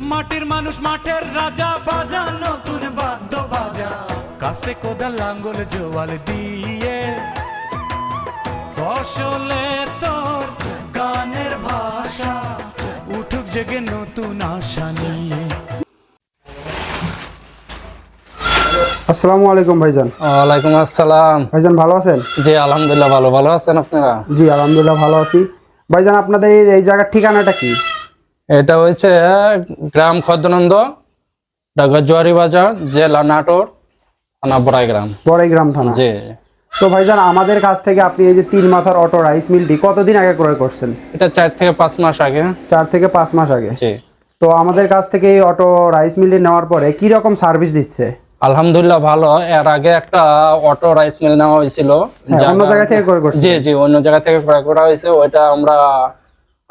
মাটির মানুষ মাঠের রাজা বাজা নতুন বাদ্য বাজা কাস্তে কোদাল লাঙ্গল জোয়াল দিয়ে। ফসলে তোর গানের ভাষা উঠুক জেগে নতুন আশা নিয়ে। আসসালামু আলাইকুম ভাইজান। ওয়ালাইকুম আসসালাম। ভাইজান ভালো আছেন? জি আলহামদুলিল্লাহ ভালো ভালো আছেন আপনারা? জি আলহামদুলিল্লাহ ভালো আছি। ভাইজান আপনাদের এই- এই জায়গার ঠিকানাটা কি? এটা হচ্ছে গ্রাম খদ্দনন্দ ঢাকা জোয়ারি বাজার জেলা নাটোর থানা বড়াই গ্রাম বড়াইগ্রাম থানা? জি। তো ভাইজান আমাদের কাছ থেকে আপনি এই যে তিন মাথার অটো রাইস মিলটি কতদিন আগে ক্রয় করছেন? এটা চার থেকে পাঁচ মাস আগে। চার থেকে পাঁচ মাস আগে? জি। তো আমাদের কাছ থেকে এই অটো রাইস মিলটি নেওয়ার পরে কি রকম সার্ভিস দিচ্ছে? আলহামদুলিল্লাহ ভালো। এর আগে একটা অটো রাইস মিল নেওয়া হয়েছিল। হ্যাঁ, অন্য জায়গা থেকে ক্রয় করছেন? জি জি অন্য জায়গা থেকে ক্রয় করা হয়েছে। ওইটা আমরা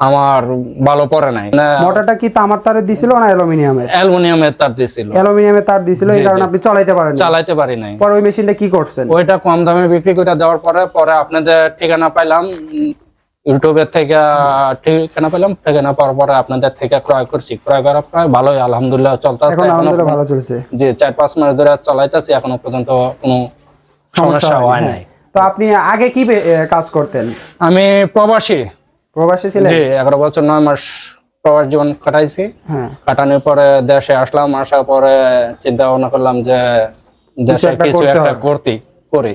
আমার ভালো পড়ে নাই। মোটরটা কি তামার তারের দিছিল না অ্যালুমিনিয়ামের? অ্যালুমিনিয়ামের তার দিয়েছিল অ্যালুমিনিয়ামের তার দিছিল এই কারণে। আপনি চালাইতে পারেন চালাইতে পারি নাই। পরে ওই মেশিনটা কি করছেন? ওইটা কম দামে বিক্রি করে দেওয়ার পরে পরে আপনাদের ঠিকানা পাইলাম। ইউটিউবের থেকে ঠিকানা পেলাম ঠিকানা পাওয়ার পরে আপনাদের থেকে ক্রয় করছি। ক্রয় করার পরে ভালোই আলহামদুলিল্লাহ চলতেছে। ভালো চলছে। যে চার পাঁচ মাস ধরে চালাইতেছি। এখনও পর্যন্ত কোনো সমস্যা হয় নাই। তো আপনি আগে কি কাজ করতেন? আমি প্রবাসী। প্রবাসী ছিলেন? জি এগারো বছর নয় মাস প্রবাস জীবন কাটাইছি। হ্যাঁ। কাটানোর পরে দেশে আসলাম আসার পরে চিন্তা ভাবনা করলাম যে দেশে কিছু একটা করতে করি।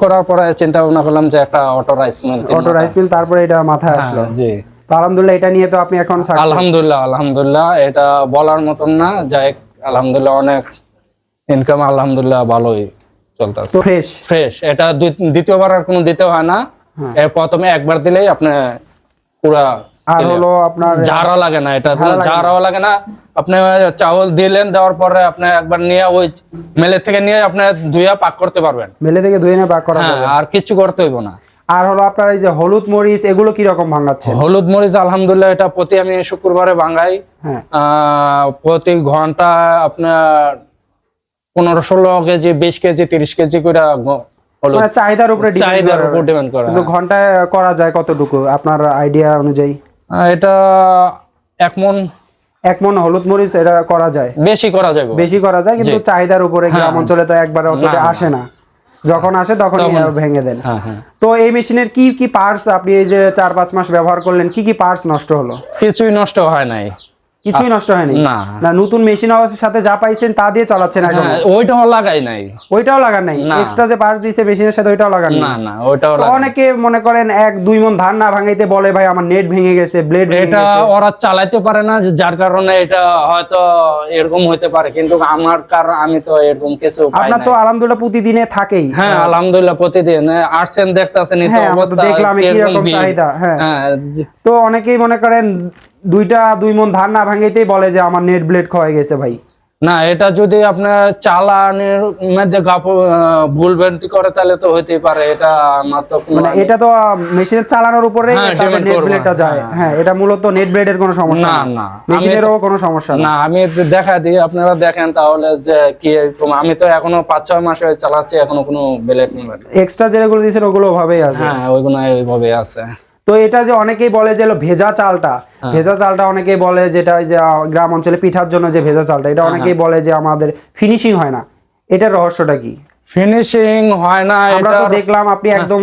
করার পরে চিন্তা ভাবনা করলাম যে একটা auto rice mill auto rice mill তারপরে এটা মাথায় আসলো। জি। তো আলহামদুলিল্লাহ এটা নিয়ে তো আপনি এখন আলহামদুলিল্লাহ আলহামদুলিল্লাহ এটা বলার মতন না। যাই আলহামদুলিল্লাহ অনেক ইনকাম আলহামদুলিল্লাহ ভালোই চলতেছে। ফ্রেশ ফ্রেশ এটা দ্বিতীয়বার আর কোনো দিতে হয় না। হ্যাঁ। প্রথমে একবার দিলেই আপনি পুরা আর হলো আপনার ঝাড়া লাগে না এটা। ঝাড়াও লাগে না। আপনি চাউল দিলেন দেওয়ার পরে আপনি একবার নিয়ে ওই মেলে থেকে নিয়ে আপনি ধুইয়া পাক করতে পারবেন। মেলে থেকে ধুয়ে নিয়ে পাক করা হ্যাঁ আর কিছু করতে হইব না। আর হলো আপনার এই যে হলুদ মরিচ এগুলো কি রকম ভাঙাচ্ছে? হলুদ মরিচ আলহামদুলিল্লাহ এটা প্রতি আমি শুক্রবারে ভাঙাই। হ্যাঁ। আহ, প্রতি ঘণ্টা আপনার পনেরো ষোলো কেজি বিশ কেজি তিরিশ কেজি করে হলুদ মানে চাহিদার উপরে চাহিদার উপর ডিপেন্ড করে কিন্তু ঘন্টায় করা যায় কতটুকু? আপনার আইডিয়া অনুযায়ী? এটা এক মন। এক মন হলুদ মরিচ এটা করা যায়? বেশি করা যাবে বেশি করা যায় কিন্তু চাহিদার উপরে গ্রাম অঞ্চলে তো একবার অতটা। আসে না। যখন আসে তখন ভেঙে দেন। হ্যাঁ হ্যাঁ। তো এই মেশিনের কি কি পার্টস আপনি এই যে চার পাঁচ মাস ব্যবহার করলেন কি কি পার্টস নষ্ট হলো? কিছুই নষ্ট হয় নাই। কিছুই নষ্ট হয়নি। না। না নতুন মেশিন অবস্থার সাথে যা পাইছেন তা দিয়ে চালাচ্ছেন এখন হ্যাঁ, ওইটাও লাগাই নাই। ওইটাও লাগান নাই। এক্সট্রা যে পার্টস দিয়েছে মেশিনের সাথে ওইটাও লাগান না না ওইটাও নাই। অনেকে মনে করেন এক দুই মন ধান না ভাঙাইতে বলে ভাই আমার নেট ভেঙে গেছে ব্লেড এটা ওরা চালাইতে পারে না যার কারণে এটা হয়তো এরকম হইতে পারে। কিন্তু আমার কারণ আমি তো এরকম কিছু পাই আপনার নাই। তো আলহামদুলিল্লাহ প্রতিদিনে থাকেই। হ্যাঁ আলহামদুলিল্লাহ প্রতিদিন। আসছেন দেখতাছেন এই তো হ্যাঁ, অবস্থা দেখলাম কীরকম ভিড়। চাহিদা, হ্যাঁ। হ্যাঁ, তো অনেকেই মনে করেন দুইটা দুই মন ধান না ভাঙাইতেই বলে যে আমার নেট ব্লেড ক্ষয়ে গেছে ভাই। না এটা যদি আপনার চালানের মধ্যে ভুল ভ্রান্তি করে তাহলে তো হইতেই পারে। এটা আমার তো কোনো মানে এটা তো মেশিনের চালানোর উপরে নেট ব্লেডটা যায়। হ্যাঁ। হ্যাঁ এটা মূলত নেট ব্লেডের কোনো সমস্যা না, না। মেশিনেরও কোনো সমস্যা না। আমি দেখা দিই আপনারা দেখেন তাহলে যে কি আমি তো এখনও পাঁচ ছয় মাস হয়ে চালাচ্ছি এখনও কোনো বেলেট নেই। এক্সট্রা যেগুলো দিয়েছেন ওগুলো ওভাবেই আছে। হ্যাঁ ওইগুলো এইভাবে আছে। তো এটা যে অনেকেই বলে যে ভেজা চালটা হ্যাঁ। ভেজা চালটা অনেকেই বলে যেটা ওই যে গ্রাম অঞ্চলে পিঠার জন্য যে ভেজা চালটা হ্যাঁ, এটা অনেকেই বলে যে আমাদের ফিনিশিং হয় না। এটার রহস্যটা কি? ফিনিশিং হয় না আমরা তো দেখলাম আপনি একদম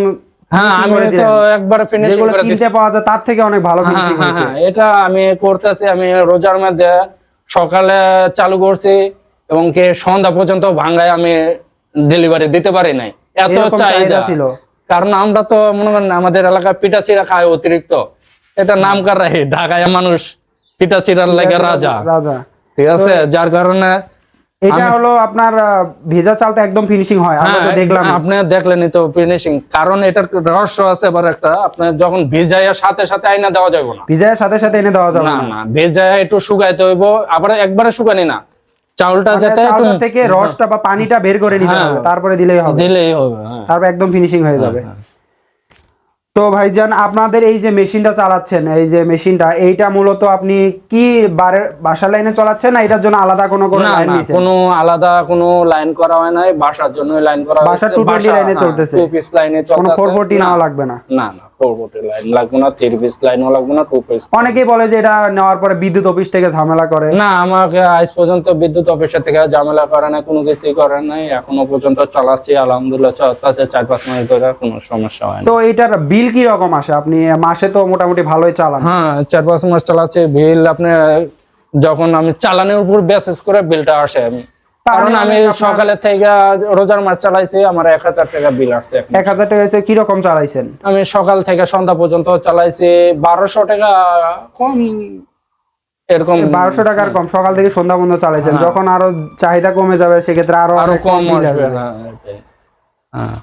হ্যাঁ আমি তো একবার ফিনিশিং করে দিছি পাওয়া যায় তার থেকে অনেক ভালো হ্যাঁ ফিনিশিং হ্যাঁ হয়েছে। হ্যাঁ এটা আমি করতেছি আমি রোজার মধ্যে সকালে চালু করছি এবং কি সন্ধ্যা পর্যন্ত ভাঙ্গায় আমি ডেলিভারি দিতে পারি নাই। এত চাহিদা ছিল। কারণ আমরা তো মনে করেন আমাদের এলাকায় পিঠা চিড়া খায় অতিরিক্ত। এটা নাম কার রাখি ঢাকায় মানুষ পিঠা চিড়ার লাগে রাজা। রাজা। ঠিক আছে? যার কারণে এটা হলো আপনার ভেজা চালটা একদম ফিনিশিং হয় আমরা তো হ্যাঁ, দেখলাম আপনি দেখলেনই তো ফিনিশিং কারণ এটার রহস্য আছে আবার একটা আপনার যখন ভিজাইয়া সাথে সাথে আইনা দেওয়া যাবে না। ভিজায়ের সাথে সাথে এনে দেওয়া যাবে না না। না একটু শুকাইতে হইব আবার একবারে শুকানি না। চাউলটা মানে যাতে থেকে রসটা বা পানিটা বের করে নিতে হ্যাঁ। হবে তারপরে দিলেই হবে। দিলেই হবে হ্যাঁ। তারপর একদম ফিনিশিং হয়ে যাবে। তো ভাইজান আপনাদের এই যে মেশিনটা চালাচ্ছেন এই যে মেশিনটা এইটা মূলত আপনি কি বারের বাসার লাইনে চালাচ্ছেন না এটার জন্য আলাদা কোনো কোনো না লাইন না নিছেন কোনো আলাদা কোনো লাইন করা হয় নাই বাসার জন্য লাইন করা হয়েছে। 220 লাইনে চলতেছে। টু পিস লাইনে চলতেছে। কোনো 440 না, নাও লাগবে না। না না। ফোর লাইন লাগবে না থ্রি পিস লাইনও লাগবে না টু পিস অনেকেই বলে যে এটা নেওয়ার পরে বিদ্যুৎ অফিস থেকে ঝামেলা করে। না আমাকে আজ পর্যন্ত বিদ্যুৎ অফিসের থেকে ঝামেলা করে না কোনো কিছুই করে নাই এখনও পর্যন্ত চালাচ্ছি আলহামদুলিল্লাহ চলতেছে চার পাঁচ মাস ধরে কোনো সমস্যা হয় তো এটার বিল কি রকম আসে? আপনি মাসে তো মোটামুটি ভালোই চালান। হ্যাঁ চার পাঁচ মাস চালাচ্ছি বিল আপনি যখন আমি চালানোর উপর বেসিস করে বিলটা আসে কারণ আমি সকালে থেকে রোজার মাস চালাইছি আমার এক হাজার টাকা বিল আসছে এক হাজার টাকা কি রকম চালাইছেন আমি সকাল থেকে সন্ধ্যা পর্যন্ত চালাইছি বারোশো টাকা কম এরকম বারোশো টাকার কম সকাল থেকে সন্ধ্যা পর্যন্ত চালাইছেন যখন আরও চাহিদা কমে যাবে সেক্ষেত্রে আরও হ্যাঁ। আরও কম আসবে আসবে। হ্যাঁ। হ্যাঁ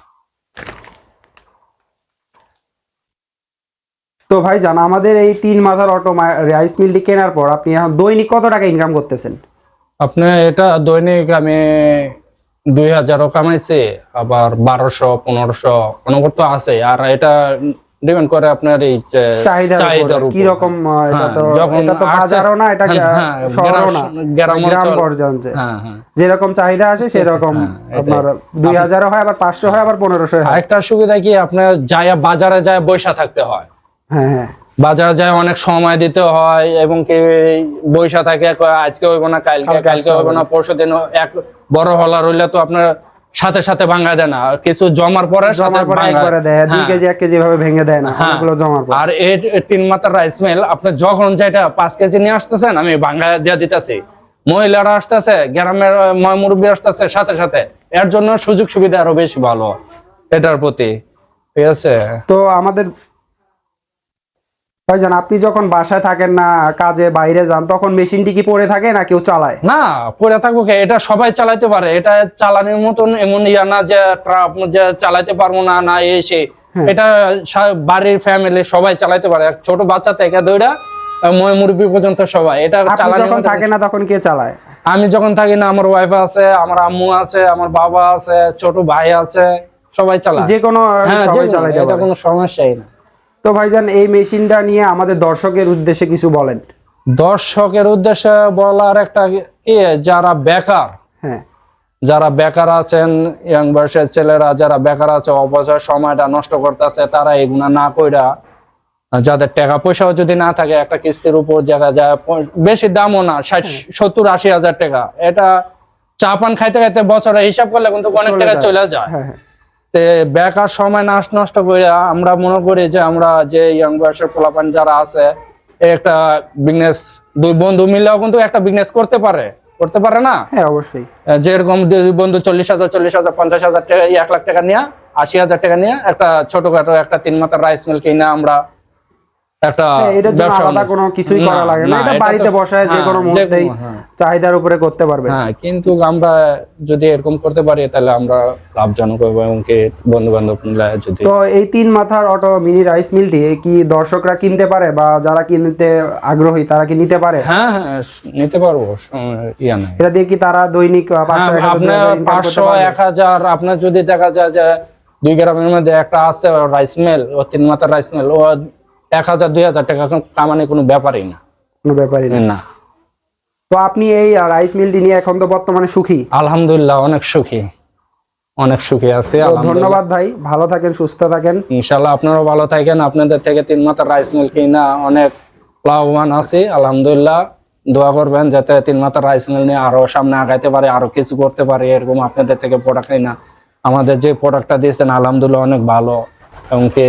তো ভাই জান আমাদের এই তিন মাথার অটো রাইস মিলটি কেনার পর আপনি এখন দৈনিক কত টাকা ইনকাম করতেছেন আপনি এটা দৈনিক আমি দুই হাজারও কামাইছি আবার বারোশো পনেরোশো অনবর তো আছে। আর এটা ডিপেন্ড করে আপনার এই চাহিদার কি রকম হ্যাঁ, যখন বাজারও না এটা হ্যাঁ, হ্যাঁ, শহরও না। গ্রাম- পর্যন্ত যেরকম চাহিদা আছে সেরকম আপনার দুই হাজারও হয় আবার পাঁচশো হয় আবার পনেরোশো হয়। আরেকটা সুবিধা কি আপনার যায় বাজারে যায় বৈশা থাকতে হয়। হ্যাঁ হ্যাঁ। বাজারে যায় অনেক সময় দিতে হয় এবং কি বৈশা থাকে আজকে হইব না কালকে কালকে হইব না পরশু দিন এক বড় হলার হইলে তো আপনার সাথে সাথে ভাঙা দেয় না। কিছু জমার পরে সাথে ভাঙা- দেয়। হ্যাঁ। কেজি এক কেজি ভাবে ভেঙে দেয় না হ্যাঁ। অনেকগুলো জমার পর। আর তিন মাত্রার রাইস মিল আপনি যখন যেটা পাঁচ কেজি নিয়ে আসতেছেন আমি ভাঙ্গা দিয়ে দিতেছি। মহিলারা আসতেছে গ্রামের ময় মুরব্বী আসতেছে সাথে সাথে। এর জন্য সুযোগ সুবিধা আরও বেশি ভালো এটার প্রতি। ঠিক আছে? তো আমাদের ভাইজান আপনি যখন বাসায় থাকেন না কাজে বাইরে যান তখন মেশিনটি কি পড়ে থাকে না কেউ চালায়? না পড়ে থাকব কে এটা সবাই চালাতে পারে। এটা চালানোর মতন এমন ইয়া না যে ট্রাপ যে চালাতে পারব না না এসে। এটা বাড়ির ফ্যামিলি সবাই চালাতে পারে। ছোট বাচ্চা থেকে দইরা ময় মুরব্বী পর্যন্ত সবাই। এটা চালানো যখন থাকে না তখন কে চালায়? আমি যখন থাকি না আমার ওয়াইফ আছে আমার আম্মু আছে আমার বাবা আছে ছোট ভাই আছে সবাই চালায়। যে কোনো হ্যাঁ সবাই চালাইতে এটা কোনো সমস্যাই না। তো ভাইজান এই মেশিনটা নিয়ে আমাদের দর্শকের উদ্দেশ্যে কিছু বলেন। দর্শকের উদ্দেশ্যে বলার একটা কি যারা বেকার হ্যাঁ। যারা বেকার আছেন ইয়াং বয়সের ছেলেরা যারা বেকার আছে অবসর সময়টা নষ্ট করতেছে তারা এগুলা না কইরা যাদের টাকা পয়সাও যদি না থাকে একটা কিস্তির উপর জায়গা যায় বেশি দামও না ষাট সত্তর আশি হাজার টাকা। এটা চা পান খাইতে খাইতে বছরে হিসাব করলে কিন্তু অনেক টাকা চলে যায়। হ্যাঁ হ্যাঁ। তে বেকার সময় নাশ নষ্ট করে আমরা মনে করি যে আমরা যে ইয়ং বয়সের পোলাপান যারা আছে একটা বিজনেস দুই বন্ধু মিলেও কিন্তু একটা বিজনেস করতে পারে। করতে পারে না? হ্যাঁ অবশ্যই। যেরকম দুই বন্ধু চল্লিশ হাজার চল্লিশ হাজার পঞ্চাশ হাজার টাকা এক লাখ টাকা নিয়ে আশি হাজার টাকা নিয়ে একটা ছোটখাটো একটা তিন মাথার রাইস মিল কিনে আমরা একটা হ্যাঁ, এটার জন্য ব্যবসা কোনো কিছুই করা লাগে না। এটা এটা বাড়িতে তো- যে হ্যাঁ, কোনো মুহূর্তেই হ্যাঁ। চাহিদার উপরে করতে পারবে। হ্যাঁ কিন্তু আমরা যদি এরকম করতে পারি তাহলে আমরা লাভজনক এবং কি বন্ধু বান্ধব যদি তো এই তিন মাথার অটো মিনি রাইস মিলটি কি দর্শকরা কিনতে পারে বা যারা কিনতে আগ্রহী তারা কি নিতে পারে? হ্যাঁ হ্যাঁ নিতে পারব ইয়া এটা দিয়ে কি তারা দৈনিক আপনার পাঁচশো এক হাজার আপনার যদি দেখা যায় যে দুই গ্রামের মধ্যে একটা আছে রাইস মিল ও তিন মাথার রাইস মিল ও এক হাজার দুই হাজার টাকা কামানি কোনো ব্যাপারই না। কোনো ব্যাপারই না। তো আপনি এই রাইস মিলটি নিয়ে এখন তো বর্তমানে সুখী? আলহামদুলিল্লাহ অনেক সুখী। অনেক সুখী আছি ধন্যবাদ ভাই ভালো থাকেন সুস্থ থাকেন। ইনশাল্লাহ আপনারাও ভালো থাকেন। আপনাদের থেকে তিন মাথার রাইস মিল কিনা অনেক লাভবান আছি। আলহামদুলিল্লাহ দোয়া করবেন যাতে তিন মাথার রাইস মিল নিয়ে আরও সামনে আগাইতে পারে আরও কিছু করতে পারে এরকম আপনাদের থেকে প্রোডাক্ট না আমাদের যে প্রোডাক্টটা দিয়েছেন আলহামদুলিল্লাহ অনেক ভালো। এবং কি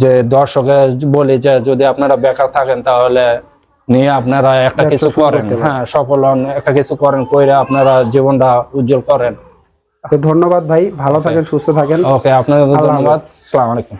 যে দর্শকে বলি যে যদি আপনারা বেকার থাকেন তাহলে নিয়ে আপনারা একটা কিছু করেন। হ্যাঁ সফল হন একটা কিছু করেন কইরা আপনারা জীবনটা উজ্জ্বল করেন। ধন্যবাদ ভাই ভালো থাকেন সুস্থ থাকেন। ওকে আপনাদের ধন্যবাদ। সালাম আলাইকুম।